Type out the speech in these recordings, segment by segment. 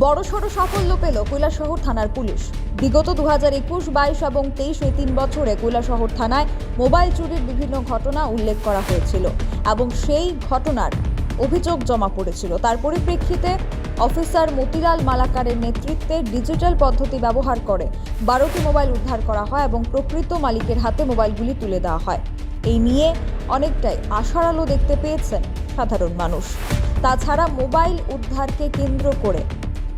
বড়সড় সাফল্য পেল কৈলাসহর থানার পুলিশ। বিগত দু হাজার একুশ, বাইশ এবং তেইশ ওই তিন বছরে কৈলাসহর থানায় মোবাইল চুরির বিভিন্ন ঘটনা উল্লেখ করা হয়েছিল এবং সেই ঘটনার অভিযোগ জমা পড়েছিল। তার পরিপ্রেক্ষিতে অফিসার মতিলাল মালাকারের নেতৃত্বে ডিজিটাল পদ্ধতি ব্যবহার করে বারোটি মোবাইল উদ্ধার করা হয় এবং প্রকৃত মালিকের হাতে মোবাইলগুলি তুলে দেওয়া হয়। এই নিয়ে অনেকটাই আশার আলো দেখতে পেয়েছেন সাধারণ মানুষ। তাছাড়া মোবাইল উদ্ধারকে কেন্দ্র করে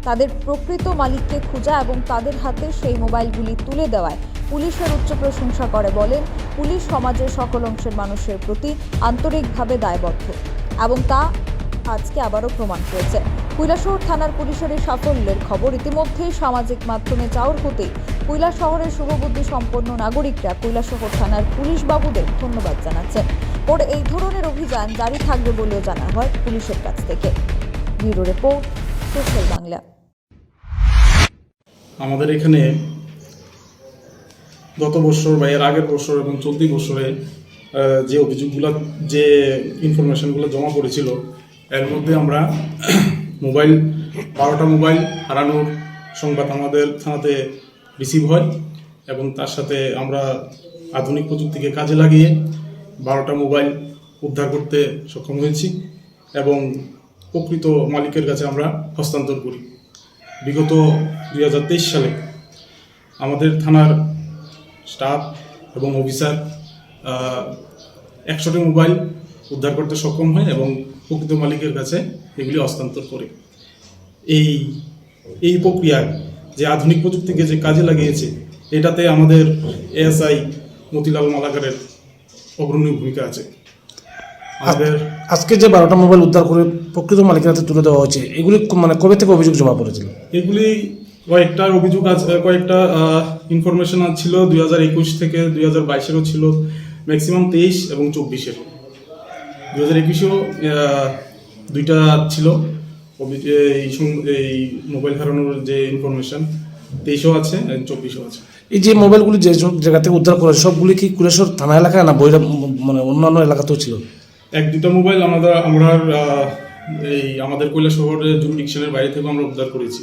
তাদের প্রকৃত মালিককে খোঁজা এবং তাদের হাতে সেই মোবাইলগুলি তুলে দেওয়ায় পুলিশের উচ্চ প্রশংসা করে বলেন, পুলিশ সমাজের সকল অংশের মানুষের প্রতি আন্তরিকভাবে দায়বদ্ধ এবং তা আজকে আবারও প্রমাণ করেছে। কৈলাসহর থানার পুলিশের এই সাফল্যের খবর ইতিমধ্যেই সামাজিক মাধ্যমে চাউর হতেই শহরের শুভবুদ্ধি সম্পন্ন নাগরিকরা কৈলাসহর থানার পুলিশ বাবুদের ধন্যবাদ জানাচ্ছেন ওর এই ধরনের অভিযান জারি থাকবে বলেও জানা হয় পুলিশের কাছ থেকে। Bureau report, social Bangla. আমাদের এখানে গত বছর বা এর আগের বছর এবং চলতি বছরে যে অভিযোগগুলো, যে ইনফরমেশনগুলো জমা পড়েছিল, এর মধ্যে আমরা মোবাইল, বারোটা মোবাইল হারানোর সংবাদ আমাদের থানাতে রিসিভ হয় এবং তার সাথে আমরা আধুনিক প্রযুক্তিকে কাজে লাগিয়ে বারোটা মোবাইল উদ্ধার করতে সক্ষম হয়েছি এবং প্রকৃত মালিকের কাছে আমরা হস্তান্তর করি। বিগত দুই হাজার তেইশ সালে আমাদের থানার স্টাফ এবং অফিসার একশোটি মোবাইল উদ্ধার করতে সক্ষম হয় এবং প্রকৃত মালিকের কাছে এগুলি হস্তান্তর করে। এই এই প্রক্রিয়ায় যে আধুনিক প্রযুক্তিকে যে কাজে লাগিয়েছে, এটাতে আমাদের এএসআই মতিলাল মালাকারের অগ্রণী ভূমিকা আছে। আজকে যে বারোটা মোবাইল উদ্ধার করে প্রকৃত মালিকের হাতে তুলে দেওয়া হয়েছে এগুলি মানে কবে থেকে অভিযোগ জমা পড়েছিল? এগুলি কয়েকটা অভিযোগ আছে কয়েকটা ইনফরমেশন ছিল দুই হাজার একুশ থেকে দুই হাজার বাইশেরও ছিল ম্যাক্সিমাম তেইশ এবং চব্বিশের। দুই হাজার একুশেও দুইটা ছিল এই মোবাইল হারানোর যে ইনফরমেশন তেইশও আছে চব্বিশও আছে। এই যে মোবাইলগুলি যে জায়গা থেকে উদ্ধার করা সবগুলি কি কুলেশ্বর থানা এলাকায় না বইরা মানে অন্যান্য এলাকাতেও ছিল? এক দুটো মোবাইল আমরা আমরা এই আমাদের কৈলা শহরের জুরিডিকশনের বাইরে থেকে আমরা উদ্ধার করেছি।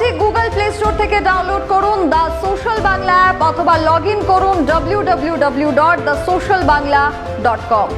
আজই গুগল প্লে স্টোর থেকে ডাউনলোড করুন দ্য সোশ্যাল বাংলা অ্যাপ অথবা লগ ইন করুন W W W dot the social Bangla dot com